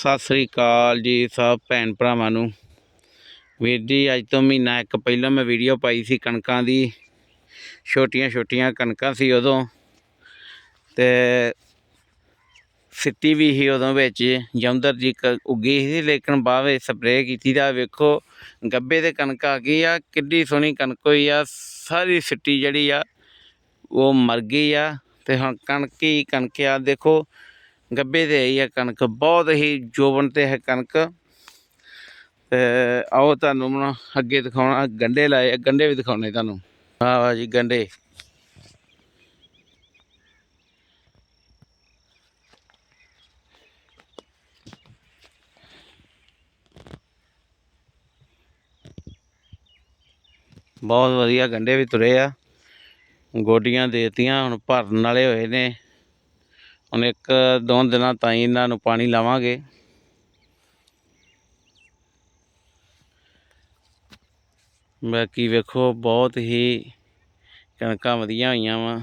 ਸਤਿ ਸ੍ਰੀ ਅਕਾਲ ਜੀ ਸਭ ਭੈਣ ਭਰਾਵਾਂ ਨੂੰ। ਵੀਰ ਜੀ, ਅੱਜ ਤੋਂ ਮਹੀਨਾ ਇੱਕ ਪਹਿਲਾਂ ਮੈਂ ਵੀਡੀਓ ਪਾਈ ਸੀ ਕਣਕਾਂ ਦੀ। ਛੋਟੀਆਂ ਛੋਟੀਆਂ ਕਣਕਾਂ ਸੀ ਉਦੋਂ। ਤੇ ਸਿੱਟੀ ਵੀ ਸੀ ਉਦੋਂ ਵਿੱਚ। ਜਮਦਰ ਜੀ ਕ- ਉੱਗੀ ਸੀ, ਲੇਕਿਨ ਬਾਅਦ ਸਪਰੇਅ ਕੀਤੀ ਦਾ ਵੇਖੋ ਗੱਬੇ ਤੇ ਕਣਕ ਆ ਗਈ ਆ, ਕਿੱਡੀ ਸੋਹਣੀ ਕਣਕ ਹੋਈ ਆ। ਸਾਰੀ ਸਿੱਟੀ ਜਿਹੜੀ ਆ, ਉਹ ਮਰ ਗਈ ਆ। ਤੇ ਹੁਣ ਕਣਕ ਹੀ ਕਣਕ ਆ। ਦੇਖੋ ਗੱਬੇ ਤੇ ਆਈ ਆ ਕਣਕ ਬਹੁਤ ਹੀ ਜੋਬਨ ਤੇ ਹੈ ਕਣਕ। ਤੇ ਆਓ ਤੁਹਾਨੂੰ ਹੁਣ ਅੱਗੇ ਦਿਖਾਉਣਾ ਗੰਡੇ ਲਾਏ ਆ, ਗੰਡੇ ਵੀ ਦਿਖਾਉਣੇ ਤੁਹਾਨੂੰ। ਆਹ ਵਾ ਜੀ ਗੰਡੇ। ਬਹੁਤ ਵਧੀਆ ਗੰਡੇ ਵੀ ਤੁਰੇ ਆ। ਗੋਡੀਆਂ ਦੇਤੀਆਂ ਹੁਣ ਭਰਨ ਵਾਲੇ ਹੋਏ ਨੇ। ਹੁਣ ਇੱਕ ਦੋ ਦਿਨਾਂ ਤਾਈਂ ਇਹਨਾਂ ਨੂੰ ਪਾਣੀ ਲਾਵਾਂਗੇ। ਬਾਕੀ ਵੇਖੋ, ਬਹੁਤ ਹੀ ਕਣਕਾਂ ਵਧੀਆ ਹੋਈਆਂ ਵਾ।